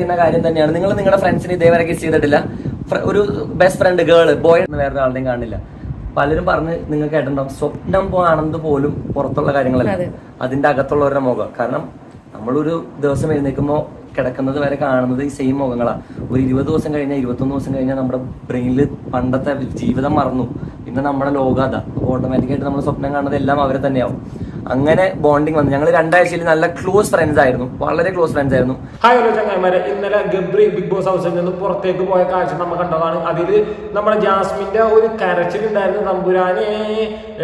ചെയ്യുന്ന കാര്യം തന്നെയാണ്. നിങ്ങൾ നിങ്ങളുടെ ഫ്രണ്ട്സിന് ഇതേവരെ കിസ് ചെയ്തിട്ടില്ല. ഒരു ബെസ്റ്റ് ഫ്രണ്ട് ഗേൾ ബോയ് എന്ന് വേറെ ആളുടെയും കാണില്ല. പലരും പറഞ്ഞ് നിങ്ങൾ കേട്ടിട്ടുണ്ടാവും സ്വപ്നം പോകാണെന്ന് പോലും പുറത്തുള്ള കാര്യങ്ങളല്ല. അതെ. അതിന്റെ അകത്തുള്ളവരുടെ മുഖം. കാരണം നമ്മളൊരു ദിവസം എഴുന്നേൽക്കുമ്പോൾ കിടക്കുന്നത് വരെ കാണുന്നത് ഈ സെയിം മുഖങ്ങളാണ് ഒരു ഇരുപത് ദിവസം കഴിഞ്ഞാൽ ഇരുപത്തൊന്ന് ദിവസം കഴിഞ്ഞാൽ നമ്മുടെ ബ്രെയിനിൽ പണ്ടത്തെ ജീവിതം മറന്നു. പിന്നെ നമ്മുടെ ലോകം അതാ. അപ്പോൾ ഓട്ടോമാറ്റിക്കായിട്ട് നമ്മൾ സ്വപ്നം കാണുന്നത് എല്ലാം അവരെ തന്നെയാവും. അങ്ങനെ ബോണ്ടിങ് വന്നു. ഞങ്ങൾ രണ്ടാഴ്ചയിൽ നല്ല ക്ലോസ് ഫ്രണ്ട്സ് ആയിരുന്നു. വളരെ ക്ലോസ് ഫ്രണ്ട്സ് ആയിരുന്നു. ഹായ് ഹലോ ചങ്ങായിമാരെ. ഇന്നലെ ഗബ്രി ബിഗ് ബോസ് ഹൗസിൽ നിന്ന് പുറത്തേക്ക് പോയ കാഴ്ച നമ്മൾ കണ്ടതാണ്. അതിൽ നമ്മുടെ ജാസ്മിന്റെ ഒരു കരച്ചിലുണ്ടായിരുന്നു തമ്പുരാനെ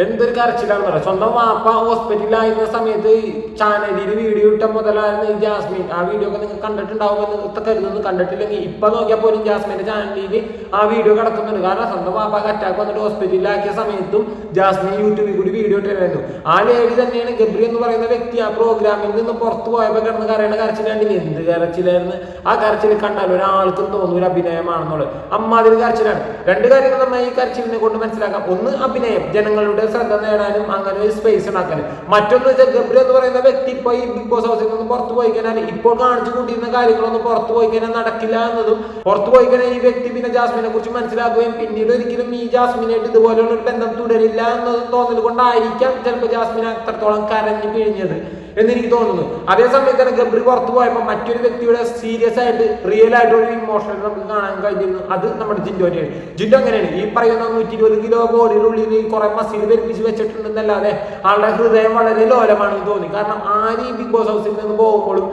എന്തൊരു കരച്ചിലാണെന്ന് പറയാം സ്വന്തം വാപ്പ ഹോസ്പിറ്റലിലായിരുന്ന സമയത്ത് ചാനലിൽ വീഡിയോ ഇട്ട മുതലായിരുന്നു ഈ ജാസ്മിൻ. ആ വീഡിയോ ഒക്കെ നിങ്ങൾ കണ്ടിട്ടുണ്ടാവുമെന്ന് കരുതുന്നത് കണ്ടിട്ടില്ലെങ്കിൽ ഇപ്പൊ നോക്കിയാൽ പോലും ജാസ്മിന്റെ ചാനലിൽ ആ വീഡിയോ കിടക്കുന്നുണ്ട്. കാരണം സ്വന്തം വാപ്പാക്ക് അറ്റാക്ക് വന്നിട്ട് ഹോസ്പിറ്റലിലാക്കിയ സമയത്തും ജാസ്മിൻ യൂട്യൂബിൽ കൂടി വീഡിയോ ഇട്ടിരുന്നു ആ ലേഡി തന്നെയാണ് ഗബ്രി എന്ന് പറയുന്ന വ്യക്തി ആ പ്രോഗ്രാമിൽ നിന്ന് പുറത്തു പോയപ്പോൾ കിടന്ന് കരയണ കരച്ചിലാണ് എന്ത് കരച്ചിലായിരുന്നു? ആ കരച്ചിൽ കണ്ടാൽ ഒരാൾക്കും തോന്നും ഒരു അഭിനയമാണെന്നുള്ളത്. അമ്മാതിരി കരച്ചിലാണ്. രണ്ട് കാര്യങ്ങൾ നമ്മൾ ഈ കരച്ചിലിനെ കൊണ്ട് മനസ്സിലാക്കാം. ഒന്ന് അഭിനയം. ജനങ്ങളുടെ ശ്രദ്ധ നേടാനും അങ്ങനെ ഒരു സ്പേസ് ഉണ്ടാക്കാനും മറ്റൊന്ന് വെച്ചാൽ ഗബ്രി എന്ന് പറയുന്ന വ്യക്തി ഇപ്പൊ ഈ ബിഗ് ബോസ് ഹൗസിൽ നിന്ന് പുറത്തു പോയി കഴിഞ്ഞാൽ ഇപ്പോൾ കാണിച്ചു കൂട്ടിയിരുന്ന കാര്യങ്ങളൊന്നും പുറത്തു പോയി കഴിഞ്ഞാൽ നടക്കില്ല എന്നതും പുറത്തു പോയി കഴിഞ്ഞാൽ ഈ വ്യക്തി പിന്നെ ജാസ്മിനെ കുറിച്ച് മനസ്സിലാക്കുകയും പിന്നീട് ഒരിക്കലും ഈ ജാസ്മിനായിട്ട് ഇതുപോലെയുള്ള ഒരു ബന്ധം തുടരില്ല എന്നതും തോന്നൽ കൊണ്ടായിരിക്കാം ചിലപ്പോൾ ജാസ്മിൻ അത്രത്തോളം കരഞ്ഞു പിഴിഞ്ഞത് എന്ന് എനിക്ക് തോന്നുന്നു അതേസമയത്ത് തന്നെ ഗബ്രി പുറത്തു പോയപ്പോൾ മറ്റൊരു വ്യക്തിയുടെ സീരിയസ് ആയിട്ട് റിയൽ ആയിട്ട് ഒരു ഇമോഷണൽ നമുക്ക് കാണാൻ കഴിഞ്ഞിരുന്നു. അത് നമ്മുടെ ജിൻഡോനെയാണ് ജിൻഡോ അങ്ങനെയാണ് ഈ പറയുന്ന നൂറ്റി ഇരുപത് കിലോ ഉള്ളിൽ കുറെ മസിൽ പെരുപ്പിച്ച് വെച്ചിട്ടുണ്ടെന്നല്ലാതെ ആളുടെ ഹൃദയം വളരെ ലോലമാണെന്ന് തോന്നി. കാരണം ആര് ഈ ബിഗ് ബോസ് ഹൗസിൽ നിന്ന് പോകുമ്പോഴും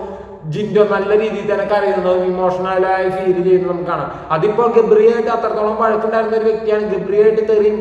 ജിൻഡോ നല്ല രീതിയിൽ തന്നെ കരയുന്നതും ഇമോഷണലായി ഫീൽ ചെയ്യുന്നത് നമുക്ക് കാണാം. അതിപ്പോ ഗബ്രിയായിട്ട് അത്രത്തോളം വഴക്കുണ്ടായിരുന്ന ഒരു വ്യക്തിയാണ്. ഗബ്രിയായിട്ട് തെറിയും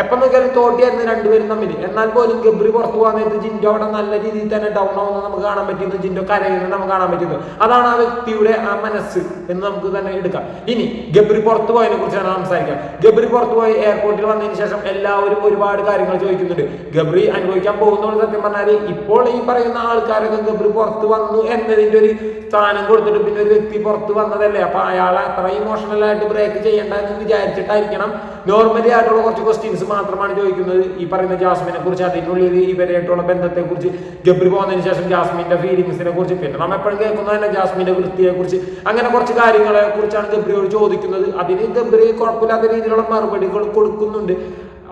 എപ്പം നോക്കിയാലും തോട്ടിയായിരുന്നു രണ്ടുപേരും തമ്മിൽ എന്നാൽ പോലും ഗബ്രി പുറത്തു പോകാൻ നേരത്ത് ജിൻഡോ അവിടെ നല്ല രീതിയിൽ തന്നെ ഡൗൺ ആവുന്നത് നമുക്ക് കാണാൻ പറ്റുന്നു ജിൻഡോ കരയുന്നത് നമുക്ക് കാണാൻ പറ്റുന്നു അതാണ് ആ വ്യക്തിയുടെ ആ മനസ്സ് എന്ന് നമുക്ക് തന്നെ എടുക്കാം. ഇനി ഗബ്രി പുറത്തു പോയതിനെ കുറിച്ചാണ് സംസാരിക്കാം. ഗബ്രി പുറത്തു പോയി എയർപോർട്ടിൽ വന്നതിന് ശേഷം എല്ലാവരും ഒരുപാട് കാര്യങ്ങൾ ചോദിക്കുന്നുണ്ട്. ഗബ്രി അനുഭവിക്കാൻ പോകുന്നതോട് സത്യം പറഞ്ഞാൽ ഇപ്പോൾ ഈ പറയുന്ന ആൾക്കാരൊക്കെ ഗബ്രി പുറത്ത് വന്നു എന്നതിന്റെ ഒരു സ്ഥാനം കൊടുത്തിട്ട് പിന്നെ ഒരു വ്യക്തി പുറത്ത് വന്നതല്ലേ? അപ്പൊ അയാൾ അത്ര ഇമോഷണൽ ആയിട്ട് ബ്രേക്ക് ചെയ്യേണ്ട എന്ന് വിചാരിച്ചിട്ടായിരിക്കണം. നോർമലി ആയിട്ടുള്ള കുറച്ച് ക്വസ്റ്റ്യൻസ് മാത്രമാണ് ചോദിക്കുന്നത് ഈ പറയുന്ന ജാസ്മിനെ കുറിച്ച് അതിനുള്ളിൽ ഇവരായിട്ടുള്ള ബന്ധത്തെ കുറിച്ച്. ഗബ്രി പോകുന്നതിന് ശേഷം ജാസ്മിന്റെ ഫീലിങ്സിനെ കുറിച്ച്. പിന്നെ നമ്മൾ എപ്പോഴും കേൾക്കുന്നത് തന്നെ ജാസ്മിന്റെ വൃത്തിയെ കുറിച്ച്. അങ്ങനെ കുറച്ച് കാര്യങ്ങളെ കുറിച്ചാണ് ഗബ്രിയോട് ചോദിക്കുന്നത്. അതിന് ഗബ്രി കുഴപ്പമില്ലാത്ത രീതിയിലുള്ള മറുപടികൾ കൊടുക്കുന്നുണ്ട്.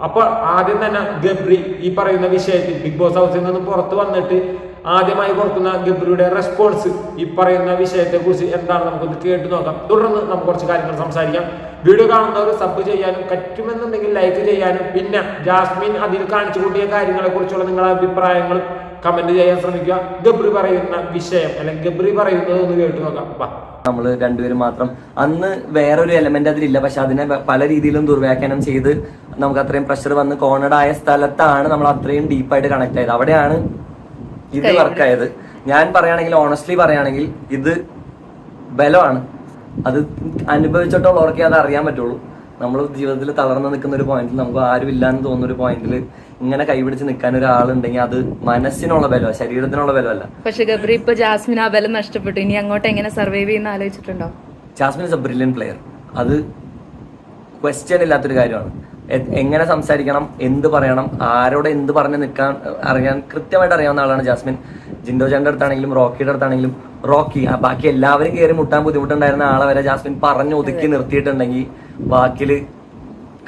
അപ്പൊ ആദ്യം തന്നെ ഗബ്രി ഈ പറയുന്ന വിഷയത്തിൽ ബിഗ് ബോസ് ഹൗസിൽ നിന്ന് പുറത്ത് വന്നിട്ട് ആദ്യമായി കൊടുക്കുന്ന ഗബ്രിയുടെ റെസ്പോൺസ് ഈ പറയുന്ന വിഷയത്തെ കുറിച്ച് എന്താണ് നമുക്കൊന്ന് കേട്ട് നോക്കാം. തുടർന്ന് നമുക്ക് കുറച്ച് കാര്യങ്ങൾ സംസാരിക്കാം. വീഡിയോ കാണുന്നവർ സബ് ചെയ്യാനും പറ്റുമെന്നുണ്ടെങ്കിൽ ലൈക്ക് ചെയ്യാനും പിന്നെ ജാസ്മിൻ അതിൽ കാണിച്ചു കൂട്ടിയ കാര്യങ്ങളെ കുറിച്ചുള്ള നിങ്ങളുടെ അഭിപ്രായങ്ങൾ കമന്റ് ചെയ്യാൻ ശ്രമിക്കുക. ഗബ്രി പറയുന്ന വിഷയം അല്ലെങ്കിൽ ഗബ്രി പറയുന്നത് ഒന്ന് കേട്ട് നോക്കാം. നമ്മൾ രണ്ടുപേരും മാത്രം. അന്ന് വേറൊരു എലമെന്റ് അതിലില്ല. പക്ഷെ അതിനെ പല രീതിയിലും ദുർവ്യാഖ്യാനം ചെയ്ത് നമുക്ക് അത്രയും പ്രഷർ വന്ന് കോണഡായ സ്ഥലത്താണ് നമ്മൾ അത്രയും ഡീപ്പായിട്ട് കണക്ട് ആയത്. അവിടെയാണ് ഇത് വർക്കായത് ഞാൻ പറയുകയാണെങ്കിൽ ഓണസ്റ്റ്ലി പറയുകയാണെങ്കിൽ ഇത് ബലമാണ്. അത് അനുഭവിച്ചിട്ടുള്ളവർക്കേ അത് അറിയാൻ പറ്റുള്ളൂ. നമ്മൾ ജീവിതത്തിൽ തളർന്നു നിൽക്കുന്ന ഒരു പോയിന്റിൽ നമുക്ക് ആരും ഇല്ലാന്ന് തോന്നുന്ന ഒരു പോയിന്റിൽ ഇങ്ങനെ കൈപിടിച്ച് നിൽക്കാൻ ഒരാളുണ്ടെങ്കിൽ അത് മനസ്സിനുള്ള ബലമാണ് ശരീരത്തിനുള്ള ബലമല്ല. പക്ഷെ ഗബ്രി ഇപ്പൊ ജാസ്മിൻ ആ ബലം നഷ്ടപ്പെട്ടു. ഇനി അങ്ങോട്ട് എങ്ങനെ സർവൈവ് ചെയ്യുന്ന ആലോചിച്ചിട്ടുണ്ടോ? Jasmin is a brilliant player അത് ക്വസ്റ്റ്യൻ ഇല്ലാത്തൊരു കാര്യമാണ്. എങ്ങനെ സംസാരിക്കണം എന്ത് പറയണം ആരോട് എന്ത് പറഞ്ഞ് നിൽക്കാൻ അറിയാൻ കൃത്യമായിട്ട് അറിയാവുന്ന ആളാണ് ജാസ്മിൻ. ജിൻഡോ ചേട്ടന്റെ അടുത്താണെങ്കിലും റോക്കിയുടെ അടുത്താണെങ്കിലും റോക്കി ബാക്കി എല്ലാവരും കയറി മുട്ടാൻ ബുദ്ധിമുട്ടുണ്ടായിരുന്ന ആളെ വരെ ജാസ്മിൻ പറഞ്ഞു ഒതുക്കി നിർത്തിയിട്ടുണ്ടെങ്കിൽ ബാക്കിൽ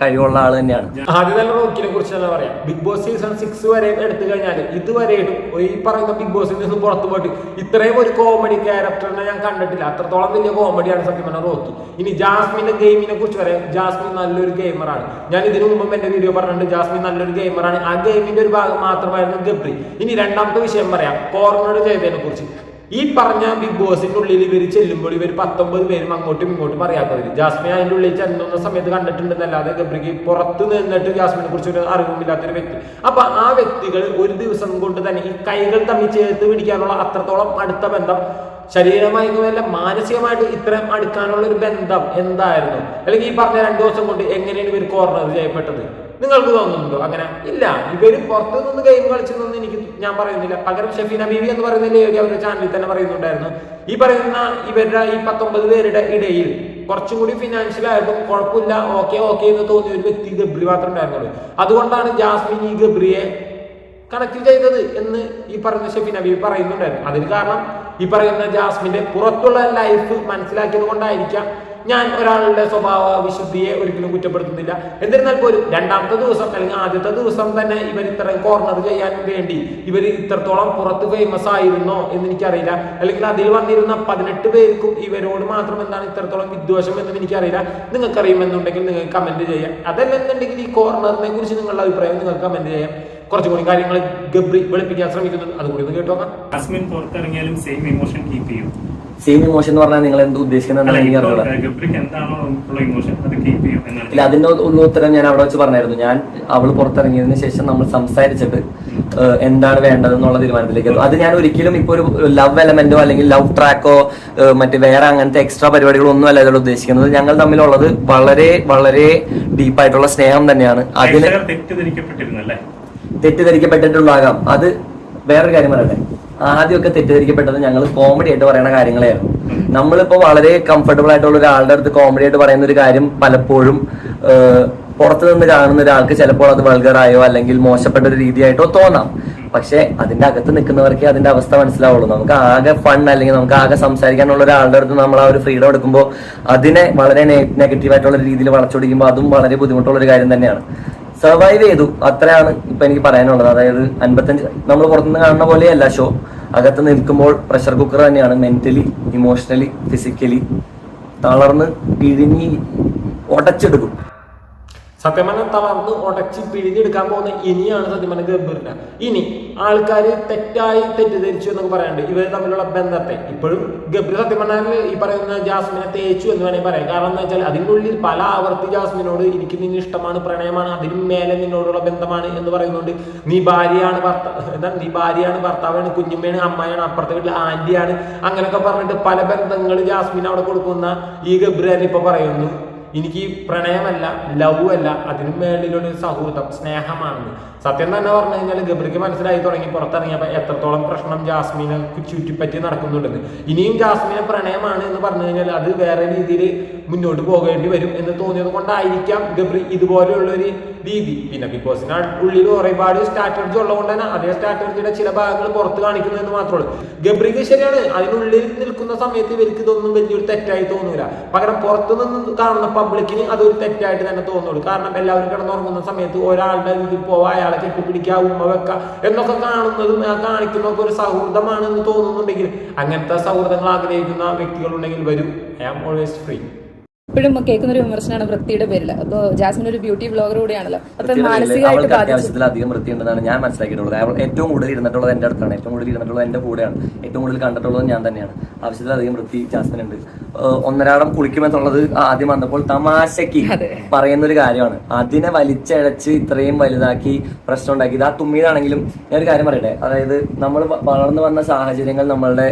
കഴിവുള്ള ആൾ തന്നെയാണ്. ആദ്യം തന്നെ റോക്കിനെ കുറിച്ച് തന്നെ പറയാം. ബിഗ് ബോസ് സീസൺ സിക്സ് വരെ എടുത്തു കഴിഞ്ഞാൽ ഇതുവരെയും ഈ പറയുന്ന ബിഗ് ബോസിൽ നിന്ന് പുറത്തു പോയിട്ട് ഇത്രയും ഒരു കോമഡി ക്യാരക്ടറിനെ ഞാൻ കണ്ടിട്ടില്ല. അത്രത്തോളം വലിയ കോമഡിയാണ് സത്യം പറഞ്ഞ റോക്കി. ഇനി ജാസ്മിന്റെ ഗെയിമിനെ കുറിച്ച് പറയാം. ജാസ്മിൻ നല്ലൊരു ഗെയിമറാണ് ഞാൻ ഇതിനു മുമ്പ് എന്റെ വീഡിയോ പറഞ്ഞിട്ടുണ്ട്. ജാസ്മിൻ നല്ലൊരു ഗെയിമറാണ് ആ ഗെയിമിന്റെ ഒരു ഭാഗം മാത്രമായിരുന്നു ഗബ്രി. ഇനി രണ്ടാമത്തെ വിഷയം പറയാം. കോർണർ ചെയ്തതിനെ കുറിച്ച്. ഈ പറഞ്ഞ ബിഗ് ബോസിന്റെ ഉള്ളിൽ ഇവർ ചെല്ലുമ്പോൾ ഇവർ പത്തൊമ്പത് പേരും അങ്ങോട്ടും ഇങ്ങോട്ടും അറിയാത്തവര് ജാസ്മിൻ അതിന്റെ ഉള്ളിൽ ചെല്ലുന്ന സമയത്ത് കണ്ടിട്ടുണ്ടെന്നല്ലാതെ ഗബ്രിക്ക് പുറത്ത് നിന്നിട്ട് ജാസ്മിനെ കുറിച്ച് ഒരു അറിവുമില്ലാത്തൊരു വ്യക്തി. അപ്പൊ ആ വ്യക്തികൾ ഒരു ദിവസം കൊണ്ട് തന്നെ ഈ കൈകൾ തമ്മിൽ ചേർത്ത് പിടിക്കാനുള്ള അത്രത്തോളം അടുത്ത ബന്ധം ശരീരമായിരുന്നല്ല മാനസികമായിട്ട് ഇത്രയും അടുക്കാനുള്ള ഒരു ബന്ധം എന്തായിരുന്നു? അല്ലെങ്കിൽ ഈ പറഞ്ഞ രണ്ടു ദിവസം കൊണ്ട് എങ്ങനെയാണ് ഇവർ കോർണർ ചെയ്യപ്പെട്ടത്? നിങ്ങൾക്ക് തോന്നുന്നുണ്ടോ? അങ്ങനെ ഇല്ല. ഇവർ പുറത്തു നിന്ന് ഗെയിം കളിച്ചതെന്ന് എനിക്ക് ഞാൻ പറയുന്നില്ല. പകരം ഷെഫീന ബീവി എന്ന് പറയുന്ന ലേഡി അവരുടെ ചാനലിൽ തന്നെ പറയുന്നുണ്ടായിരുന്നു. ഈ പറയുന്ന ഇവരുടെ ഈ പത്തൊമ്പത് പേരുടെ ഇടയിൽ കുറച്ചും കൂടി ഫിനാൻഷ്യൽ ആയിട്ടും കുഴപ്പമില്ല ഓക്കെ ഓക്കെ എന്ന് തോന്നിയ ഒരു വ്യക്തി ഗബ്രി മാത്രം ഉണ്ടായിരുന്നുള്ളൂ. അതുകൊണ്ടാണ് ജാസ്മിൻ ഈ ഗബ്രിയെ കണക്ട് ചെയ്തത് എന്ന് ഈ പറയുന്ന ഷെഫിൻ നബി പറയുന്നുണ്ടായിരുന്നു. അതിന് കാരണം ഈ പറയുന്ന ജാസ്മിന്റെ പുറത്തുള്ള ലൈഫ് മനസ്സിലാക്കിയത് കൊണ്ടായിരിക്കാം ഞാൻ ഒരാളുടെ സ്വഭാവ വിശുദ്ധിയെ ഒരിക്കലും കുറ്റപ്പെടുത്തുന്നില്ല. എന്നിരുന്നാൽ പോലും രണ്ടാമത്തെ ദിവസം അല്ലെങ്കിൽ ആദ്യത്തെ ദിവസം തന്നെ ഇവർ ഇത്രയും കോർണർ ചെയ്യാൻ വേണ്ടി ഇവർ ഇത്രത്തോളം പുറത്ത് ഫേമസ് ആയിരുന്നോ എന്ന് എനിക്കറിയില്ല. അല്ലെങ്കിൽ അതിൽ വന്നിരുന്ന പതിനെട്ട് പേർക്കും ഇവരോട് മാത്രം എന്താണ് ഇത്രത്തോളം വിദ്വേഷം എന്നും എനിക്കറിയില്ല. നിങ്ങൾക്ക് അറിയുമെന്നുണ്ടെങ്കിൽ നിങ്ങൾക്ക് കമന്റ് ചെയ്യാം. അതല്ലെന്നുണ്ടെങ്കിൽ ഈ കോർണറിനെ കുറിച്ച് നിങ്ങളുടെ അഭിപ്രായം നിങ്ങൾക്ക് കമന്റ് ചെയ്യാം. കുറച്ചുകൂടി കാര്യങ്ങൾ ഗബ്രി വെളുപ്പിക്കാൻ ശ്രമിക്കുന്നുണ്ട്. അതുകൂടി ഒന്ന് കേട്ടോ അസ്മിൻ പുറത്തിറങ്ങിയാലും സെയിം ഇമോഷൻ കീപ്പ് ചെയ്യും. സെയിം ഇമോഷൻ എന്ന് പറഞ്ഞാൽ നിങ്ങൾ എന്ത് ഉദ്ദേശിക്കുന്നത് എനിക്ക് ഇല്ല അതിന്റെ ഉള്ള ഉത്തരം ഞാൻ അവിടെ വെച്ച് പറഞ്ഞായിരുന്നു. ഞാൻ അവൾ പുറത്തിറങ്ങിയതിന് ശേഷം നമ്മൾ സംസാരിച്ചിട്ട് എന്താണ് വേണ്ടത് എന്നുള്ള തീരുമാനത്തിലേക്ക് എത്തും. അത് ഞാൻ ഒരിക്കലും ഇപ്പൊ ഒരു ലവ് എലമെന്റോ അല്ലെങ്കിൽ ലവ് ട്രാക്കോ മറ്റ് വേറെ അങ്ങനത്തെ എക്സ്ട്രാ പരിപാടികളോ ഒന്നും അല്ല ഇതിൽ ഉദ്ദേശിക്കുന്നത്. ഞങ്ങൾ തമ്മിലുള്ളത് വളരെ വളരെ ഡീപ്പായിട്ടുള്ള സ്നേഹം തന്നെയാണ്. അതിന് തെറ്റിദ്ധരിക്കപ്പെട്ടിട്ടുണ്ടാകാം അത് വേറൊരു കാര്യം പറയട്ടെ. ആദ്യമൊക്കെ തെറ്റിദ്ധരിക്കപ്പെട്ടത് ഞങ്ങൾ കോമഡി ആയിട്ട് പറയുന്ന കാര്യങ്ങളെയാണ് നമ്മളിപ്പോ വളരെ കംഫർട്ടബിൾ ആയിട്ടുള്ള ഒരാളുടെ അടുത്ത് കോമഡി ആയിട്ട് പറയുന്ന ഒരു കാര്യം പലപ്പോഴും പുറത്തു നിന്ന് കാണുന്ന ഒരാൾക്ക് ചിലപ്പോൾ അത് വൾഗറായോ അല്ലെങ്കിൽ മോശപ്പെട്ട ഒരു രീതിയായിട്ടോ തോന്നാം. പക്ഷെ അതിന്റെ അകത്ത് നിൽക്കുന്നവർക്ക് അതിന്റെ അവസ്ഥ മനസ്സിലാവുള്ളൂ. നമുക്ക് ആകെ ഫൺ അല്ലെങ്കിൽ നമുക്ക് ആകെ സംസാരിക്കാനുള്ള ഒരാളുടെ അടുത്ത് നമ്മൾ ആ ഒരു ഫ്രീഡം എടുക്കുമ്പോൾ അതിനെ വളരെ നെഗറ്റീവ് ആയിട്ടുള്ള രീതിയിൽ വളച്ചൊടിക്കുമ്പോൾ അതും വളരെ ബുദ്ധിമുട്ടുള്ള ഒരു കാര്യം തന്നെയാണ്. സർവൈവ് ചെയ്തു. അത്രയാണ് ഇപ്പൊ എനിക്ക് പറയാനുള്ളത്. അതായത് അൻപത്തഞ്ച് നമ്മൾ പുറത്തുനിന്ന് കാണുന്ന പോലെയല്ല ഷോ അകത്ത് നിൽക്കുമ്പോൾ പ്രഷർ കുക്കർ തന്നെയാണ് മെന്റലി ഇമോഷണലി ഫിസിക്കലി തളർന്ന് പിഴിഞ്ഞി ഉടച്ചെടുക്കും. സത്യം പറഞ്ഞാൽ തളർന്ന് ഉടച്ച് പിഴിഞ്ഞെടുക്കാൻ പോകുന്ന ഇനിയാണ് സത്യം പറഞ്ഞ ഇനി ആൾക്കാർ തെറ്റായി തെറ്റിദ്ധരിച്ചു എന്നൊക്കെ പറയാനുണ്ട്. ഇവർ തമ്മിലുള്ള ബന്ധത്തെ. ഇപ്പോഴും ഗംഭീർ സത്യം പറഞ്ഞാൽ ഈ പറയുന്ന ജാസ്മിനെ തേച്ചു എന്ന് വേണമെങ്കിൽ പറയാം. കാരണം എന്താ വെച്ചാൽ അതിന്റെ ഉള്ളിൽ പല ആവർത്തി ജാസ്മിനോട് എനിക്ക് നിന്നെ ഇഷ്ടമാണ് പ്രണയമാണ് അതിനും മേലെ നിന്നോടുള്ള ബന്ധമാണ് എന്ന് പറയുന്നുണ്ട് നീ ഭാര്യയാണ് ഭർത്താവ് എന്താ നീ ഭാര്യയാണ് ഭർത്താവാണ് കുഞ്ഞുമ്മയാണ് അമ്മയാണ് അപ്പുറത്തെ വീട്ടിൽ ആന്റിയാണ് അങ്ങനെയൊക്കെ പറഞ്ഞിട്ട് പല ബന്ധങ്ങൾ ജാസ്മിൻ അവിടെ കൊടുക്കുന്ന ഈ ഗബ്രിയാൻ ഇപ്പൊ പറയുന്നു. എനിക്ക് പ്രണയമല്ല ലവ് അല്ല അതിനും മേളിലൊരു സൗഹൃദം സ്നേഹമാണെന്ന്. സത്യം തന്നെ പറഞ്ഞു കഴിഞ്ഞാൽ ഗബ്രിക്ക് മനസ്സിലായി തുടങ്ങി പുറത്തിറങ്ങിയപ്പോൾ എത്രത്തോളം പ്രശ്നം ജാസ്മിനെ ചുറ്റിപ്പറ്റി നടക്കുന്നുണ്ടെന്ന്. ഇനിയും ജാസ്മിനെ പ്രണയമാണ് എന്ന് പറഞ്ഞു കഴിഞ്ഞാൽ അത് വേറെ രീതിയിൽ മുന്നോട്ട് പോകേണ്ടി വരും എന്ന് തോന്നിയത് കൊണ്ടായിരിക്കാം ഗബ്രി ഇതുപോലെയുള്ള ഒരു രീതി. പിന്നെ ബിഗ് ബോസിന് ഉള്ളിൽ ഒരുപാട് സ്ട്രാറ്റജി ഉള്ളതുകൊണ്ട് തന്നെ അതേ സ്ട്രാറ്റജിയുടെ ചില ഭാഗങ്ങൾ പുറത്ത് കാണിക്കുന്നു എന്ന് മാത്രമേ ഉള്ളൂ. ഗബ്രിക്ക് ശരിയാണ് അതിനുള്ളിൽ നിൽക്കുന്ന സമയത്ത് ഇവർക്ക് ഇതൊന്നും വലിയൊരു തെറ്റായി തോന്നൂല. പകരം പുറത്തുനിന്ന് കാണുന്ന പബ്ലിക്കിന് അതൊരു തെറ്റായിട്ട് തന്നെ തോന്നുള്ളൂ. കാരണം എല്ലാവരും കിടന്നുറങ്ങുന്ന സമയത്ത് ഒരാളുടെ ഇതിൽ പോവാ അയാളെ കെട്ടിപ്പിടിക്കുക ഉമ്മ വെക്കുക എന്നൊക്കെ കാണുന്നതും കാണിക്കുന്നതൊക്കെ ഒരു സൗഹൃദമാണെന്ന് തോന്നുന്നുണ്ടെങ്കിൽ അങ്ങനത്തെ സൗഹൃദങ്ങൾ ആഗ്രഹിക്കുന്ന വ്യക്തികളുണ്ടെങ്കിൽ വരും. ഐ ആം ഓൾവേസ് ഫ്രീ ഇപ്പോഴും കേൾക്കുന്ന ഒരു വിമർശനമാണ് വൃത്തിയുടെ പേരിൽ. അപ്പൊ ജാസ്മിൻ ഒരു ബ്യൂട്ടി ബ്ലോഗർ കൂടിയാണല്ലോ. അപ്പൊ മാനസികമായിട്ട് അത്യാവശ്യത്തിലധികം വൃത്തിയുണ്ടെന്നാണ് ഞാൻ മനസ്സിലാക്കിയിട്ടുള്ളത്. അവൾ ഏറ്റവും കൂടുതൽ ഇരുന്നിട്ടുള്ളത് എന്റെ അടുത്താണ്. ഏറ്റവും കൂടുതൽ ഇരുന്നിട്ടുള്ളത് എന്റെ കൂടെയാണ്. ഏറ്റവും കൂടുതൽ കണ്ടിട്ടുള്ളത് ഞാൻ തന്നെയാണ്. ആവശ്യത്തിലധികം വൃത്തി ജാസ്മിൻ ഉണ്ട്. ഒന്നരാടം കുളിക്കുമെന്നുള്ളത് ആദ്യം വന്നപ്പോൾ തമാശക്ക് പറയുന്ന ഒരു കാര്യമാണ്. അതിനെ വലിച്ചഴച്ച് ഇത്രയും വലുതാക്കി പ്രശ്നം ഉണ്ടാക്കി ഇത് ആ തുമ്മിയതാണെങ്കിലും ഞാൻ ഒരു കാര്യം പറയട്ടെ? അതായത് നമ്മൾ വളർന്നു വന്ന സാഹചര്യങ്ങൾ നമ്മളുടെ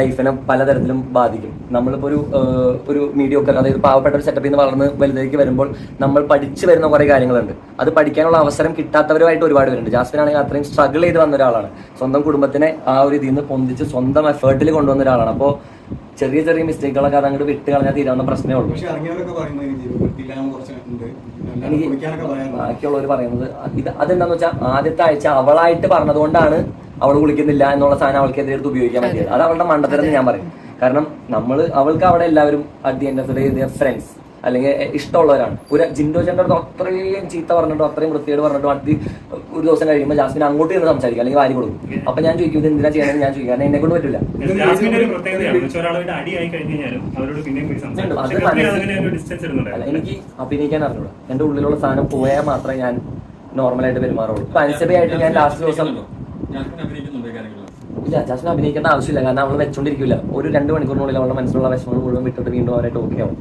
ലൈഫിനെ പലതരത്തിലും ബാധിക്കും. നമ്മളിപ്പോ ഒരു ഒരു ഒരു മീഡിയോക്കർ അതായത് പാവപ്പെട്ട ഒരു സെറ്റപ്പിൽ നിന്ന് വളർന്ന് വലുതേക്ക് വരുമ്പോൾ നമ്മൾ പഠിച്ചു വരുന്ന കുറേ കാര്യങ്ങളുണ്ട്. അത് പഠിക്കാനുള്ള അവസരം കിട്ടാത്തവരുമായിട്ട് ഒരുപാട് പേരുണ്ട്. ജാസ്മിൻ ആണെങ്കിൽ അത്രയും സ്ട്രഗിൾ ചെയ്ത് വന്ന ഒരാളാണ്. സ്വന്തം കുടുംബത്തിനെ ആ ഒരു ഇതിൽ നിന്ന് പൊന്തിച്ച് സ്വന്തം എഫേർട്ടിൽ കൊണ്ടുവന്ന ഒരാളാണ്. അപ്പോൾ ചെറിയ ചെറിയ മിസ്റ്റേക്കുകളൊക്കെ അത് അങ്ങോട്ട് വിട്ട് കളഞ്ഞാൽ തീരാവുന്ന പ്രശ്നമേ ഉള്ളൂ. ബാക്കിയുള്ളവർ പറയുന്നത് ഇത് അതെന്താന്ന് വെച്ചാൽ ആദ്യത്തെ ആഴ്ച അവളായിട്ട് പറഞ്ഞതുകൊണ്ടാണ് അവൾ കുളിക്കുന്നില്ല എന്നുള്ള സാധനം അവൾക്ക് എതിരെടുത്ത് ഉപയോഗിക്കാൻ പറ്റിയത്. അത് അവളുടെ മണ്ടത്തരം എന്ന് ഞാൻ പറയും. കാരണം നമ്മൾ അവൾക്ക് അവിടെ എല്ലാവരും at the end of the day friends അല്ലെങ്കിൽ ഇഷ്ടമുള്ളവരാണ്. ഒരു ജിൻഡോ ചേട്ടന്റെ അടുത്ത് അത്രയും ചീത്ത പറഞ്ഞിട്ടോ അത്രയും വൃത്തിയോട് പറഞ്ഞിട്ടോ അടുത്ത് ഒരു ദിവസം കഴിയുമ്പോൾ ജാസ്മിൻ അങ്ങോട്ട് ഇരുന്ന് സംസാരിക്കും അല്ലെങ്കിൽ വാരി കൊടുക്കും. അപ്പൊ ഞാൻ ചോദിക്കും ഇത് എന്തിനാ ചെയ്യണമെന്ന് ഞാൻ ചോദിക്കും കാരണം എന്നെ കൊണ്ട് പറ്റില്ല എനിക്ക് അഭിനയിക്കാൻ അറിഞ്ഞൂടാ. എന്റെ ഉള്ളിലുള്ള സാധനം പോയാൽ മാത്രമേ ഞാൻ നോർമലായിട്ട് പെരുമാറുള്ളൂ. അൻസബയായിട്ട് ഞാൻ ലാസ്റ്റ് ദിവസം ഇല്ല ജാസ്മിൻ അഭിനയിക്കേണ്ട ആവശ്യമില്ല. കാരണം അവൾ വെച്ചോണ്ടിരിക്കില്ല ഒരു രണ്ട് മണിക്കൂറിനുള്ളിൽ അവളുടെ മനസ്സിലുള്ള വിഷമങ്ങൾ മുഴുവൻ വിട്ടിട്ട് വീണ്ടും അവരായിട്ട് ഓക്കെ ആവും.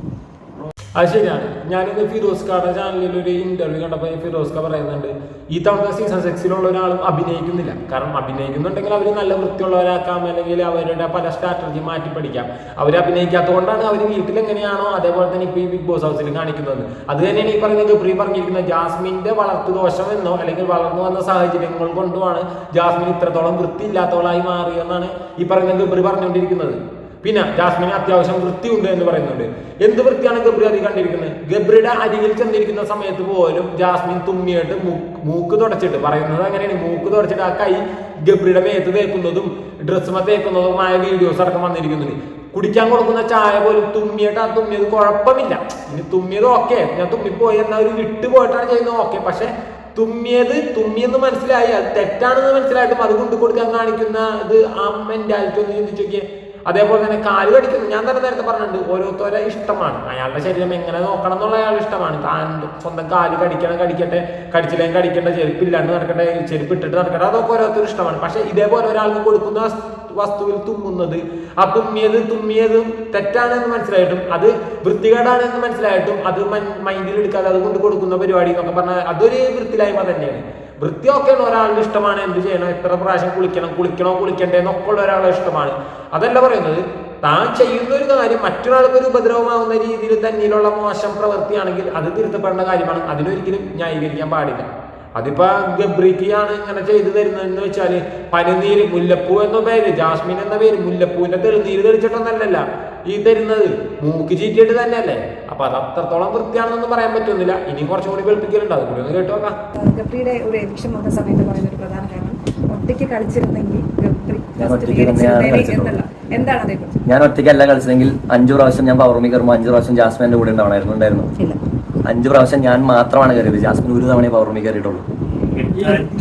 അത് ശരിയാണ്. ഞാനിന്ന് ഫിറോസ് ഖാന്റെ ചാനലിൽ ഒരു ഇന്റർവ്യൂ കണ്ടപ്പോൾ ഫിറോസ് ക പറയുന്നുണ്ട് ഈ തവണ സീസൺ സിക്സിലുള്ള ഒരാളും അഭിനയിക്കുന്നില്ല. കാരണം അഭിനയിക്കുന്നുണ്ടെങ്കിൽ അവർ നല്ല വൃത്തിയുള്ളവരാക്കാം അല്ലെങ്കിൽ അവരുടെ പല സ്ട്രാറ്റജി മാറ്റി പഠിക്കാം. അവർ അഭിനയിക്കാത്തതുകൊണ്ടാണ് അവർ വീട്ടിൽ എങ്ങനെയാണോ അതേപോലെ തന്നെ ഇപ്പോൾ ഈ ബിഗ് ബോസ് ഹൗസിൽ കാണിക്കുന്നത്. അത് തന്നെയാണ് ഈ പറയുന്നത് ഗബ്രി പറഞ്ഞിരിക്കുന്നത് ജാസ്മിന്റെ വളർത്തു ദോഷമെന്നോ അല്ലെങ്കിൽ വളർന്നു വന്ന സാഹചര്യങ്ങൾ കൊണ്ടുമാണ് ജാസ്മിൻ ഇത്രത്തോളം വൃത്തിയില്ലാത്തവളായി മാറിയെന്നാണ് ഈ പറഞ്ഞ ഗബ്രി പറഞ്ഞുകൊണ്ടിരിക്കുന്നത്. പിന്നെ ജാസ്മിന് അത്യാവശ്യം വൃത്തിയുണ്ട് എന്ന് പറയുന്നുണ്ട്. എന്ത് വൃത്തിയാണ് ഗബ്രി അതി കണ്ടിരിക്കുന്നത്? ഗബ്രിയുടെ അരികിൽ ചെന്നിരിക്കുന്ന സമയത്ത് പോലും ജാസ്മിൻ തുമ്മിയിട്ട് മൂക്ക് തുടച്ചിട്ട് പറയുന്നത് അങ്ങനെയാണ്. മൂക്ക് തുടച്ചിട്ട് ആ കൈ ഗബ്രിയുടെ മേത്ത് തേക്കുന്നതും ഡ്രസ്സുമ തേക്കുന്നതുമായ വീഡിയോസ് അടക്കം വന്നിരിക്കുന്നുണ്ട്. കുടിക്കാൻ കൊടുക്കുന്ന ചായ പോലും തുമ്മിയിട്ട് ആ തുമ്മിയത് കുഴപ്പമില്ല. ഇനി തുമ്മിയത് ഓക്കെ ഞാൻ തുമ്മിപ്പോയി എന്നാൽ ഒരു വിട്ട് പോയിട്ടാണ് ചെയ്യുന്നത്. ഓക്കെ പക്ഷെ തുമ്മിയത് തുമ്മിയെന്ന് മനസ്സിലായി അത് തെറ്റാണെന്ന് മനസ്സിലായിട്ടും അത് കൊണ്ടു കൊടുക്കാൻ കാണിക്കുന്ന ഇത് ആ മെന്റാലിറ്റി ഒന്ന് ചിന്തിച്ചു അതേപോലെ തന്നെ കാൽ കടിക്കുന്നു. ഞാൻ തന്നെ നേരത്തെ പറഞ്ഞിട്ടുണ്ട് ഓരോരുത്തരെ ഇഷ്ടമാണ്. അയാളുടെ ശരീരം എങ്ങനെ നോക്കണം എന്നുള്ള അയാളുടെ ഇഷ്ടമാണ്. താൻ സ്വന്തം കാൽ കടിക്കണം കടിക്കട്ടെ കടിച്ചില്ലെങ്കിൽ കടിക്കേണ്ട ചെരുപ്പില്ലാണ്ട് നടക്കട്ടെ ചെരുപ്പ് ഇട്ടിട്ട് നടക്കട്ടെ അതൊക്കെ ഓരോരുത്തർ ഇഷ്ടമാണ്. പക്ഷെ ഇതേപോലെ ഒരാൾക്ക് കൊടുക്കുന്ന വസ്തുവിൽ തുമ്മുന്നത് ആ തുമ്മിയത് തുമ്മിയതും തെറ്റാണെന്ന് മനസ്സിലായിട്ടും അത് വൃത്തികേടാണെന്ന് മനസ്സിലായിട്ടും അത് മൈൻഡിൽ എടുക്കാതെ അത് കൊണ്ട് കൊടുക്കുന്ന പരിപാടി എന്നൊക്കെ പറഞ്ഞാൽ അതൊരു വൃത്തിയില്ലായ്മ തന്നെയാണ്. വൃത്തിയൊക്കെയാണ് ഒരാളുടെ ഇഷ്ടമാണ് എന്ത് ചെയ്യണം? എത്ര പ്രാവശ്യം കുളിക്കണം കുളിക്കണോ കുളിക്കണ്ടേ എന്നൊക്കെ ഉള്ള ഒരാളുടെ ഇഷ്ടമാണ്. അതല്ല പറയുന്നത് താൻ ചെയ്യുന്ന ഒരു കാര്യം മറ്റൊരാൾക്ക് ഒരു ഉപദ്രവമാവുന്ന രീതിയിൽ തന്നെയുള്ള മോശം പ്രവൃത്തിയാണെങ്കിൽ അത് തിരുത്തപ്പെടേണ്ട കാര്യമാണ്. അതിനൊരിക്കലും ന്യായീകരിക്കാൻ പാടില്ല. അതിപ്പോ ഗബ്രിക്കിയാണ് ഇങ്ങനെ ചെയ്തു തരുന്നത് എന്ന് വെച്ചാൽ പനിനീര് മുല്ലപ്പൂ എന്ന പേര് ജാസ്മിൻ എന്ന പേര് മുല്ലപ്പൂവിന്റെ തെളിനീര് തെളിച്ചിട്ടൊന്നല്ലല്ല. ഈ തരുന്നത്. മൂക്ക് ചീറ്റിയിട്ട് തന്നെയല്ലേ? അപ്പൊ അത് അത്രത്തോളം വൃത്തിയാണെന്നൊന്നും പറയാൻ പറ്റുന്നില്ല. ഇനി കുറച്ചുകൂടി വെളുപ്പിക്കലുണ്ട് അത് കൂടി ഒന്ന് കേട്ടു നോക്കാം. ഗബ്രിയുടെ ഒരു എവിക്ഷൻ വന്ന സമയത്ത് പറയുന്ന ഒരു പ്രധാന കാരണം ഒറ്റയ്ക്ക് കളിച്ചിരുന്നെങ്കിൽ ഞാൻ ഒറ്റയ്ക്കല്ല കളിച്ചതെങ്കിൽ അഞ്ചു പ്രാവശ്യം ഞാൻ പൗർമി കയറുമ്പോൾ അഞ്ചു പ്രാവശ്യം ജാസ്മിന്റെ കൂടെ ഉണ്ടാവണമായിരുന്നു ഉണ്ടായിരുന്നു. ഇല്ല. അഞ്ചു പ്രാവശ്യം ഞാൻ മാത്രമാണ് കയറിയത്. ജാസ്മിൻ ഒരു തവണ പൗർമി കയറിയിട്ടുള്ളൂ.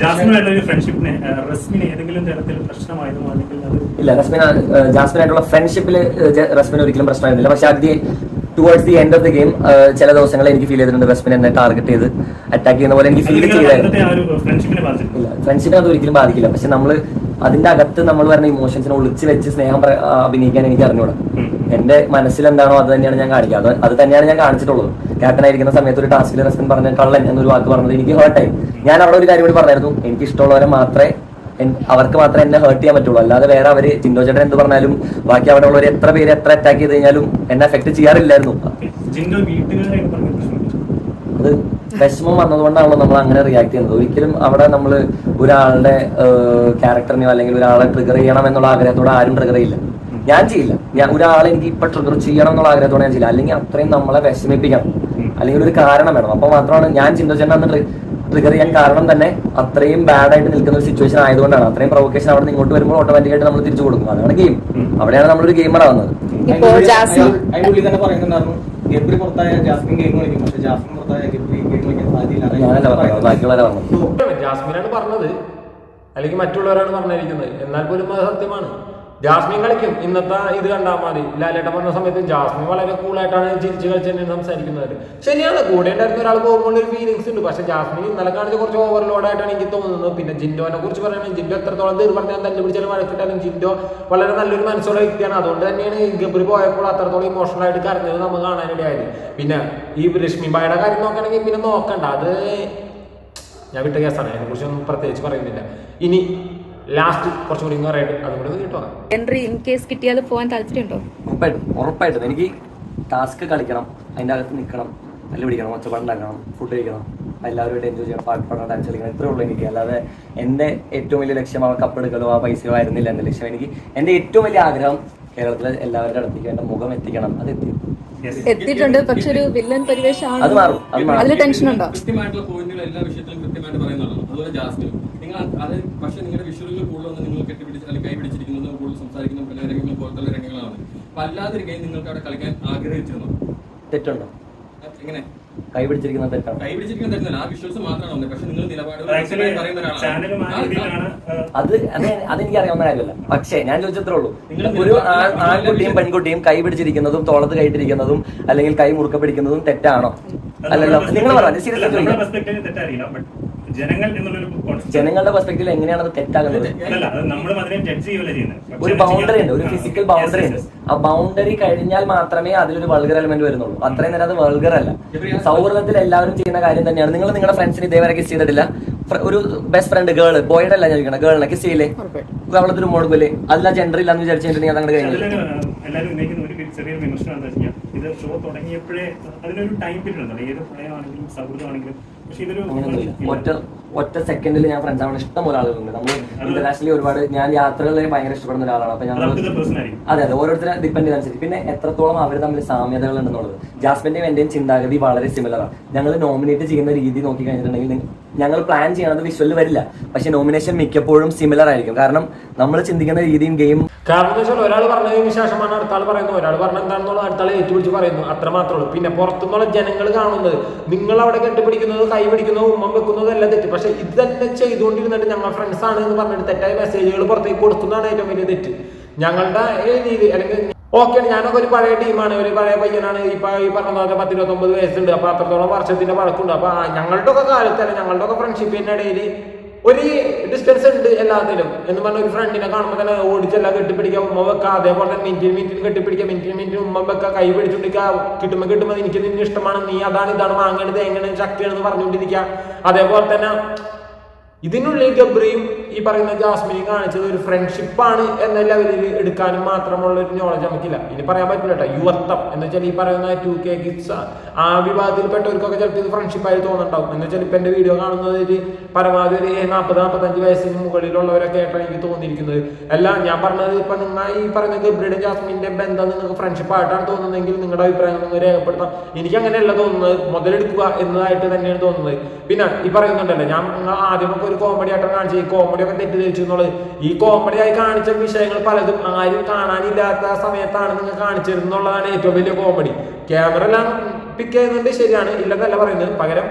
ജാസ്മിനായിട്ടുള്ള ഒരു ഫ്രണ്ട്ഷിപ്പിന് റസ്മിന് ഏതെങ്കിലും തരത്തിൽ പ്രശ്നമായതോ അല്ലെങ്കിൽ അത് ഇല്ല റസ്മിൻ ജാസ്മിനായിട്ടുള്ള ഫ്രണ്ട്ഷിപ്പിൽ റസ്മിൻ ഒരിക്കലും പ്രശ്നമായിരുന്നില്ല. പക്ഷെ അത് towards the end of the game ചില ദിവസങ്ങൾ എനിക്ക് ഫീൽ ചെയ്തിട്ടുണ്ട് റസ്മിൻ എന്നെ ടാർഗറ്റ് ചെയ്ത് അറ്റാക്ക് ചെയ്യുന്ന പോലെ എനിക്ക് ഫീൽ ചെയ്തായിരുന്നു. ഇല്ല ഫ്രണ്ട്ഷിപ്പിനെ അത് ഒരിക്കലും ബാധിക്കില്ല. പക്ഷെ നമ്മൾ അതിന്റെ അകത്ത് നമ്മൾ പറഞ്ഞ ഇമോഷൻസിനെ ഒളിച്ച് വെച്ച് സ്നേഹം അഭിനയിക്കാൻ എനിക്ക് അറിഞ്ഞൂടാ. ഉം. എന്റെ മനസ്സിൽ എന്താണോ അത് തന്നെയാണ് ഞാൻ കാണിക്കുക. അത് അത് തന്നെയാണ് ഞാൻ കാണിച്ചിട്ടുള്ളത്. ക്യാപ്റ്റൻ ആയിരിക്കുന്ന സമയത്ത് ഒരു ടാസ്കിൽ റസ്മിൻ പറഞ്ഞ കള്ളൻ എന്നൊരു വാക്ക് പറഞ്ഞത് എനിക്ക് ഹേർട്ടായി ഞാൻ അവിടെ ഒരു കാര്യം കൂടി പറഞ്ഞായിരുന്നു. എനിക്ക് ഇഷ്ടമുള്ളവരെ മാത്രമേ അവർക്ക് മാത്രമേ എന്നെ ഹേർട്ട് ചെയ്യാൻ പറ്റുള്ളൂ. അല്ലാതെ വേറെ അവർ ചിന്തോ ചേട്ടൻ എന്ത് പറഞ്ഞാലും ബാക്കി അവിടെ ഉള്ളവർ എത്ര പേര് എത്ര അറ്റാക്ക് ചെയ്ത് കഴിഞ്ഞാലും എന്നെ എഫക്ട് ചെയ്യാറില്ലായിരുന്നു. ജിൻഡോ അത് വിഷമം വന്നതുകൊണ്ടാണല്ലോ നമ്മൾ അങ്ങനെ റിയാക്ട് ചെയ്യുന്നത്. ഒരിക്കലും അവിടെ നമ്മൾ ഒരാളുടെ ക്യാരക്ടറിനെയോ അല്ലെങ്കിൽ ഒരാളെ ട്രിഗർ ചെയ്യണം എന്നുള്ള ആഗ്രഹത്തോടെ ആരും ട്രിഗർ ചെയ്യില്ല. ഞാൻ ചെയ്യില്ല. ഞാൻ ഒരാളെ എനിക്ക് ഇപ്പൊ ട്രിഗർ ചെയ്യണം എന്നുള്ള ആഗ്രഹത്തോടെ ഞാൻ ചെയ്യില്ല. അല്ലെങ്കിൽ അത്രയും നമ്മളെ വിഷമിപ്പിക്കണം. അല്ലെങ്കിൽ ഒരു കാരണം വേണം. അപ്പൊ മാത്രമാണ് ഞാൻ ചിന്തച്ചേട്ടൻ അന്ന് ട്രിഗർ ചെയ്യാൻ കാരണം തന്നെ അത്രയും ബാഡ് ആയിട്ട് നിൽക്കുന്ന ഒരു സിറ്റുവേഷൻ ആയതുകൊണ്ടാണ്. അത്രയും പ്രൊവക്കേഷൻ അവിടെ നിന്ന് ഇങ്ങോട്ട് വരുമ്പോൾ ഓട്ടോമാറ്റിക്കായിട്ട് നമ്മൾ തിരിച്ചു കൊടുക്കും. അതാണ് ഗെയിം അവിടെയാണ് നമ്മളൊരു ഗെയിമർ ആവുന്നത്. ജാസ്മിനാണ് പറഞ്ഞത്. അല്ലെങ്കിൽ മറ്റുള്ളവരാണ് പറഞ്ഞിരിക്കുന്നത്. എന്നാൽ പോലും അത് സത്യമാണ്. ജാസ്മിൻ കളിക്കും. ഇന്നത്തെ ഇത് കണ്ടാൽ മതി. ലാലേട്ടൻ വന്ന സമയത്ത് ജാസ്മിൻ വളരെ കൂളായിട്ടാണ് ചിരിച്ച് കളിച്ച് തന്നെ സംസാരിക്കുന്നത്. ശരിയാണ് കൂടെ ഉണ്ടായിരുന്ന ഒരാൾ പോകുമ്പോൾ ഒരു ഫീലിങ്സ് ഉണ്ട്. പക്ഷെ ജാസ്മിൻ ഇന്നലെ കാണിച്ച കുറച്ച് ഓവർലോഡായിട്ടാണ് എനിക്ക് തോന്നുന്നത് പിന്നെ ജിൻഡോനെ കുറിച്ച് പറയുകയാണെങ്കിൽ ജിൻഡോ എത്രത്തോളം തീർ തന്നെ പിടിച്ചാലും വഴക്കിട്ടാലും ജിൻഡോ വളരെ നല്ലൊരു മനസ്സുള്ള വ്യക്തിയാണ്. അതുകൊണ്ട് തന്നെയാണ് ഗബ്രി പോയപ്പോൾ അത്രത്തോളം ഇമോഷണൽ ആയിട്ട് കരഞ്ഞത് നമുക്ക് കാണാനിടയായത്. പിന്നെ ഈ രശ്മി ബായുടെ കാര്യം നോക്കുകയാണെങ്കിൽ പിന്നെ നോക്കണ്ട. അത് ഞാൻ വിട്ട കേസാണ്. അതിനെക്കുറിച്ചൊന്നും പ്രത്യേകിച്ച് പറയുന്നില്ല. ഇനി ലാസ്റ്റ് കുറച്ചും കൂടി പറയട്ടെ. അതും കൂടി ഒന്ന് കേട്ടോ എൻട്രി ഇൻ കേസ് കിട്ടിയാൽ പോകാൻ താല്പര്യമുണ്ടോ? ഉറപ്പായിട്ടും ഉറപ്പായിട്ടും. എനിക്ക് ടാസ്ക് കളിക്കണം അതിന്റെ അകത്ത് നിൽക്കണം നല്ല പിടിക്കണം ഒച്ചപ്പാടുണ്ടാക്കണം ഫുഡ് കഴിക്കണം എല്ലാവരുമായിട്ട് എൻജോയ് ചെയ്യണം പാട്ട് പാടണം ഡാൻസ് കളിക്കണം ഇത്രേ ഉള്ളൂ എനിക്ക്. അല്ലാതെ എന്റെ ഏറ്റവും വലിയ ലക്ഷ്യം ആ കപ്പെടുക്കലോ ആ പൈസയോ ആയിരുന്നില്ല എന്റെ ലക്ഷ്യം. എനിക്ക് എന്റെ ഏറ്റവും വലിയ ആഗ്രഹം കേരളത്തിലെ എല്ലാവരുടെ അടുത്തേക്ക് എന്റെ മുഖം എത്തിക്കണം അത് എത്തി. എത്തിയിട്ടുണ്ട് പക്ഷെ ഒരു വില്ലൻ പരിവേഷമാണ്. അത് മാറും അത് അതിൽ ടെൻഷൻ ഉണ്ടോ? കൃത്യമായിട്ടുള്ള പോയിന്റുകൾ എല്ലാ വിഷയത്തിലും കൃത്യമായിട്ട് പറയുന്നതാണ് അതുപോലെ ജാസ്മിൻ. നിങ്ങൾ അത് പക്ഷേ നിങ്ങളുടെ വിഷ്വലുകൾ കൂടുതൽ വന്ന് നിങ്ങൾ കെട്ടിപ്പിടിച്ച് അല്ലെങ്കിൽ കൈ പിടിച്ചിരിക്കുന്നത് കൂടുതൽ സംസാരിക്കുന്ന പിന്നെ രംഗങ്ങൾ പോലത്തുള്ള രംഗങ്ങളാണ്. അപ്പൊ അല്ലാതിരിക്കുകയും നിങ്ങൾക്ക് അവിടെ കളിക്കാൻ ആഗ്രഹിച്ചിരുന്നു? തെറ്റുണ്ടോ? എങ്ങനെ? കൈ പിടിച്ചിരിക്കുന്ന തെറ്റാണ്? കൈ പിടിച്ചിരിക്കുന്ന തെറ്റല്ല. ആ വിഷ്വൽസ് മാത്രമാണ് വന്നത്. പക്ഷെ നിങ്ങൾ നിലപാട് അത് അത് അതെനിക്ക് അറിയാവുന്ന കാര്യമല്ല. പക്ഷേ ഞാൻ ചോദിച്ചത്രേ ഉള്ളൂ. നിങ്ങൾ ഒരു ആൺകുട്ടിയും പെൺകുട്ടിയും കൈ പിടിച്ചിരിക്കുന്നതും തോളത്ത് കൈയിട്ടിരിക്കുന്നതും അല്ലെങ്കിൽ കൈ മുറുക്ക പിടിക്കുന്നതും തെറ്റാണോ? അല്ലല്ലോ. നിങ്ങൾ പറഞ്ഞു സീരിയസ് ജനങ്ങൾ എന്നുള്ളൊരു. ജനങ്ങളുടെ പെർസ്പെക്ടീവ് എങ്ങനെയാണ് അത് തെറ്റാകുന്നത്? അല്ലല്ല അത് നമ്മൾ അതിനെ ജഡ്ജ് ചെയ്യുകയല്ല ചെയ്യുന്നത് ഒരു ബൗണ്ടറി ഉണ്ട് ഒരു ഫിസിക്കൽ ബൗണ്ടറി ഉണ്ട്. ആ ബൗണ്ടറി കഴിഞ്ഞാൽ മാത്രമേ അതിലൊരു വൾഗർ എലമെന്റ് വരുന്നുള്ളൂ. അത്രയും നേരം അത് വൾഗർ അല്ല. സൗഹൃദത്തിൽ എല്ലാവരും ചെയ്യുന്ന കാര്യം തന്നെയാണ്. നിങ്ങൾ നിങ്ങളുടെ ഫ്രണ്ട്സിന് ഇതേവരെ കിസ് ചെയ്തിട്ടില്ല? ഒരു ബെസ്റ്റ് ഫ്രണ്ട് ഗേൾ ബോയുടെ അല്ല ചോദിക്കണം. ഗേളിനെ കിസ് ചെയ്യില്ലേ? അവളത്തിൽ മോഡുപോലെ അല്ല ജെൻഡർ ഇല്ലാന്ന് വിചാരിച്ചിട്ടുണ്ടെങ്കിൽ അതങ്ങോട്ട് കഴിഞ്ഞു? എല്ലാവരും ഉന്നയിക്കുന്ന ഒരു ചെറിയ വിമർശനം എന്താ വെച്ചാൽ ഇത് ഷോ തുടങ്ങിയപ്പോഴേ അതിനൊരു ടൈം പീരീഡ് ഉണ്ടല്ലോ. ഏത് പ്രണയമാണെങ്കിലും സൗഹൃദമാണെങ്കിലും. പക്ഷെ ഇതൊരു ഒറ്റ ഒറ്റ സെക്കൻഡിൽ ഞാൻ ഫ്രണ്ട്സ് ആവണം ഇഷ്ടം പോലെ ആളുകളുണ്ട്. നമ്മൾ ഇന്റർനാഷണലി ഒരുപാട് ഞാൻ യാത്രകളെ ഭയങ്കര ഇഷ്ടപ്പെടുന്ന ഒരാളാണ്. അപ്പൊ ഞാൻ അത് അതെ. ഓരോരുത്തരെ ഡിപ്പെൻഡ് ചെയ്തനുസരിച്ച്. പിന്നെ എത്രത്തോളം അവർ തമ്മിൽ സാമ്യതകൾ ഉണ്ടെന്നുള്ളത് ജാസ്മിന്റെയും എന്റെയും ചിന്താഗതി വളരെ സിമിലറാണ് ഞങ്ങൾ നോമിനേറ്റ് ചെയ്യുന്ന രീതി നോക്കി കഴിഞ്ഞിട്ടുണ്ടെങ്കിൽ ഞങ്ങൾ പ്ലാൻ ചെയ്യണത് വിഷ്വലിൽ വരില്ല. പക്ഷെ നോമിനേഷൻ മിക്കപ്പോഴും സിമിലർ ആയിരിക്കും. കാരണം നമ്മൾ ചിന്തിക്കുന്ന രീതിയും ഗെയിം കാരണം എന്ന് വെച്ചാൽ ഒരാൾ പറഞ്ഞതിന് ശേഷമാണ് അടുത്ത ആൾ പറയുന്നത്. ഒരാൾ പറഞ്ഞ എന്താണെന്നുള്ള അടുത്ത ആൾ ഏറ്റുപിടിച്ച് പറയുന്നു. അത്ര മാത്രമേ ഉള്ളൂ. പിന്നെ പുറത്തുനിന്നുള്ള ജനങ്ങൾ കാണുന്നത് നിങ്ങൾ അവിടെ കെട്ടിപ്പിടിക്കുന്നത് കൈ പിടിക്കുന്നത് ഉമ്മം വെക്കുന്നത് എല്ലാം തെറ്റ്. പക്ഷെ ഇത് തന്നെ ചെയ്തുകൊണ്ടിരുന്നിട്ട് ഞങ്ങൾ ഫ്രണ്ട്സ് ആണ് എന്ന് പറഞ്ഞിട്ട് തെറ്റായ മെസ്സേജുകൾ പുറത്തേക്ക് കൊടുക്കുന്നതാണ് ഏറ്റവും വലിയ തെറ്റ്. ഞങ്ങളുടെ രീതി അല്ലെങ്കിൽ ഓക്കെ ഞാനൊക്കെ ഒരു പഴയ ടീമാണ് ഒരു പഴയ പയ്യനാണ്. ഇപ്പൊ ഈ പറഞ്ഞ പത്തിരുപത്തൊമ്പത് വയസ്സുണ്ട്. അപ്പൊ അത്രത്തോളം വർഷത്തിന്റെ പഴക്കമുണ്ട് അപ്പൊ ഞങ്ങളുടെ ഒക്കെ കാലത്ത് ഞങ്ങളുടെ ഒക്കെ ഫ്രണ്ട്ഷിപ്പിന്റെ ഇടയിൽ ഒരു ഡിസ്റ്റൻസ് ഉണ്ട് എല്ലാത്തിലും. എന്ന് പറഞ്ഞ ഒരു ഫ്രണ്ടിനെ കാണുമ്പോൾ തന്നെ ഓടിച്ചെല്ലാം കെട്ടിപ്പിടിക്കുക ഉമ്മ വെക്കുക അതേപോലെ തന്നെ മിനിറ്റിന് മിനിറ്റിന് കെട്ടിപ്പിടിക്കുക മിനിറ്റിന് മിനിറ്റിന് ഉമ്മ വെക്കുക കൈ പിടിച്ചുകൊണ്ടിരിക്കുക കിട്ടുമ്പോൾ കിട്ടുമ്പോൾ എനിക്ക് നിന്നെ ഇഷ്ടമാണ്? നീ അതാണ് ഇതാണ് വാങ്ങേണ്ടത് എങ്ങനെ ശക്തിയാണെന്ന് പറഞ്ഞുകൊണ്ടിരിക്കുക അതേപോലെ തന്നെ ഇതിനുള്ളിൽ ഗബ്രിയും ഈ പറയുന്ന ജാസ്മിനും കാണിച്ചത് ഒരു ഫ്രണ്ട്ഷിപ്പാണ് എന്ന ലെവലിൽ എടുക്കാനും മാത്രമുള്ള ഒരു നോളജ് നമുക്കില്ല. ഇനി പറയാൻ പറ്റില്ല കേട്ടോ യുവത്വം എന്ന് വെച്ചാൽ ഈ പറയുന്ന ടു കെ കിഡ്സ് ആ വിഭാഗത്തിൽപ്പെട്ടവർക്കൊക്കെ ചിലപ്പോൾ ഇത് ഫ്രണ്ട്ഷിപ്പായി തോന്നുന്നുണ്ടാവും. എന്ന് വെച്ചാൽ ഇപ്പം എന്റെ വീഡിയോ കാണുന്നത് ഒരു പരമാവധി ഒരു നാൽപ്പത് നാൽപ്പത്തഞ്ച് വയസ്സിന് മുകളിലുള്ളവരൊക്കെ ആയിട്ടാണ് എനിക്ക് തോന്നിയിരിക്കുന്നത്. അല്ല ഞാൻ പറഞ്ഞത് ഇപ്പം നിങ്ങൾ ഈ പറഞ്ഞ ഗബ്രിയുടെ ജാസ്മിന്റെ ബന്ധം നിങ്ങൾക്ക് ഫ്രണ്ട്ഷിപ്പ് ആയിട്ടാണ് തോന്നുന്നതെങ്കിൽ നിങ്ങളുടെ അഭിപ്രായം നിങ്ങൾ രേഖപ്പെടുത്താം. എനിക്ക് അങ്ങനെയല്ല തോന്നുന്നത്. മുതലെടുക്കുക എന്നതായിട്ട് തന്നെയാണ് തോന്നുന്നത്. പിന്നെ ഈ പറയുന്നുണ്ടല്ലോ ഞാൻ ആദ്യമൊക്കെ ഒരു കോമഡി ആയിട്ടാണ് കാണിച്ചത്. ഈ കോമഡി ഒക്കെ തെറ്റിദ്ധരിച്ചു എന്നുള്ളത്. ഈ കോമഡി ആയി കാണിച്ച വിഷയങ്ങൾ പലതും ആരും കാണാനില്ലാത്ത സമയത്താണ് നിങ്ങൾ കാണിച്ചിരുന്നുള്ളതാണ് ഏറ്റവും വലിയ കോമഡി ക്യാമറ എല്ലാം പിക്ക് ചെയ്യുന്നുണ്ട് ശരിയാണ്. ഇല്ലെന്നല്ല പറയുന്നത്. പകരം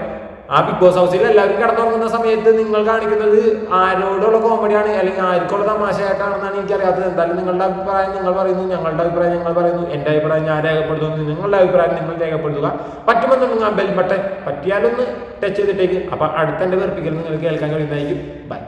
ആ ബിഗ് ബോസ് ഹൗസിൽ എല്ലാവരും കിടന്നുറങ്ങുന്ന സമയത്ത് നിങ്ങൾ കാണിക്കുന്നത് ആരോടുള്ള കോമഡിയാണ് അല്ലെങ്കിൽ ആർക്കുള്ള തമാശയായിട്ടാണെന്നാണ് എനിക്കറിയാത്തത്. എന്തായാലും നിങ്ങളുടെ അഭിപ്രായം നിങ്ങൾ പറയുന്നു ഞങ്ങളുടെ അഭിപ്രായം ഞങ്ങൾ പറയുന്നു എന്റെ അഭിപ്രായം ഞാൻ രേഖപ്പെടുത്തുന്നു നിങ്ങളുടെ അഭിപ്രായം നിങ്ങൾ രേഖപ്പെടുത്തുക. പറ്റുമെന്നുണ്ടെങ്കിൽ ആ ബെൽ ബട്ടൺ പറ്റിയാലൊന്ന് ടച്ച് ചെയ്തിട്ടേക്ക്. അപ്പൊ അടുത്ത എന്റെ വെറുപ്പിക്കൽ നിങ്ങൾ കേൾക്കാൻ കഴിയുന്നതായിരിക്കും. ബൈ